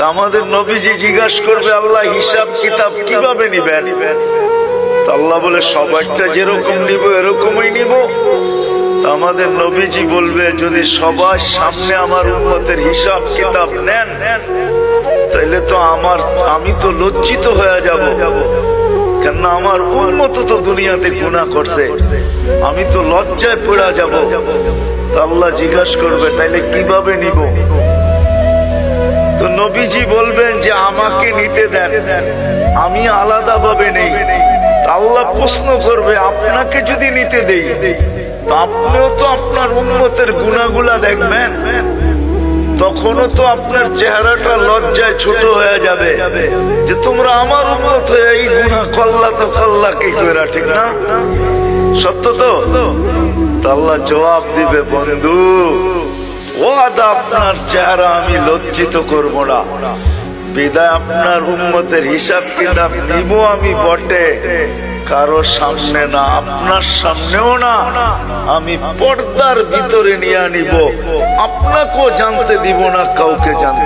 তা আমাদের নবীজি জিজ্ঞাসা করবে, আল্লাহ হিসাব কিতাব কীভাবে নিবেন? আল্লাহ বলে, সবারটা যেরকম নিব, এরকমই নিব। আমাদের নবীজি বলবে, যদি সবার সামনে আমার উন্মতের হিসাব কিতাব নেন তাহলে তো আমার, আমি তো লজ্জিত হয়ে যাব। কেননা আমার উন্মত তো দুনিয়াতে গুণা করছে। আমি তো লজ্জায় পড়া যাব। আল্লাহ জিজ্ঞাসা করবে, তাইলে কীভাবে নিব? নবীজি বলবেন যে আমাকে নিতে দেন। আমি আলাদা ভাবে নেই আল্লাহ প্রশ্ন করবে, আপনাকে যদি নিতে দেই আপনিও তো আপনার উন্মতের গুণাগুলা দেখবেন। তখনও তো আপনার চেহারাটা লজ্জায় ছোট হয়ে যাবে। যে তোমরা আমার উন্মত হয়ে এই গুণা কল্লা তো কল্লা কি করে ঠিক না? সত্য তা আল্লাহ জবাব দিবে, বন্ধু। ও আপনার চেহারা আমি লজ্জিত করব না। বিদায় আপনার উন্মতের হিসাব কিতাব নিব আমি বটে। কারও সামনে না, আপনার সামনেও না। আমি পর্দার ভিতরে নিয়ে নিব আপনাকেও জানতে দিব না, কাউকে জানতে